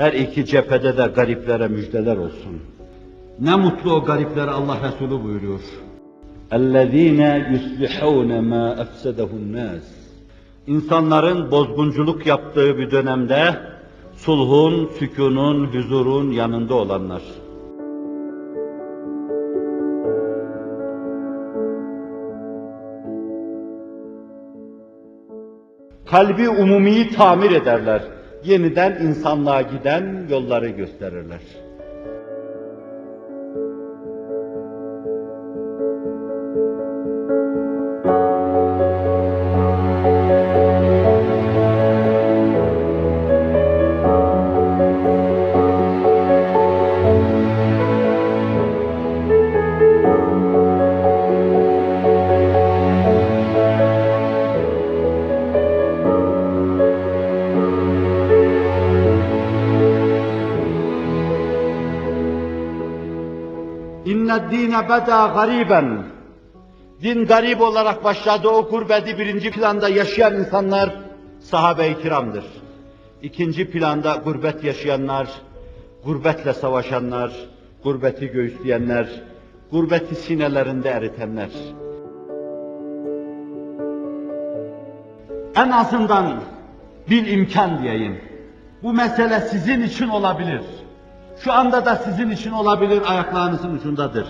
Her iki cephede de gariplere müjdeler olsun. Ne mutlu o gariplere Allah Resulü buyuruyor. اَلَّذ۪ينَ يُصْلِحُونَ مَا اَفْسَدَهُ النَّاسِ İnsanların bozgunculuk yaptığı bir dönemde sulhun, sükunun, huzurun yanında olanlar. Kalbi umumiyi tamir ederler. Yeniden insanlığa giden yolları gösterirler. İnne dine beda gariben. Din garip olarak başladı. O gurbeti birinci planda yaşayan insanlar sahabe-i kiramdır. İkinci planda gurbet yaşayanlar, gurbetle savaşanlar, gurbeti göğüsleyenler, gurbeti sinelerinde eritenler. En azından bir imkan diyeyim. Bu mesele sizin için olabilir. Şu anda da sizin için olabilir, ayaklarınızın ucundadır.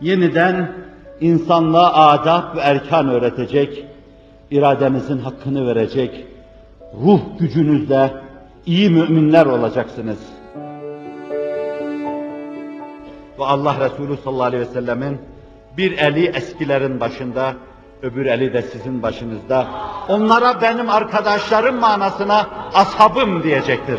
Yeniden insanlığa adab ve erkan öğretecek, iradenizin hakkını verecek, ruh gücünüzle iyi müminler olacaksınız. Ve Allah Resulü sallallahu aleyhi ve sellemin bir eli eskilerin başında, öbür eli de sizin başınızda. Onlara benim arkadaşlarım manasına ashabım diyecektir.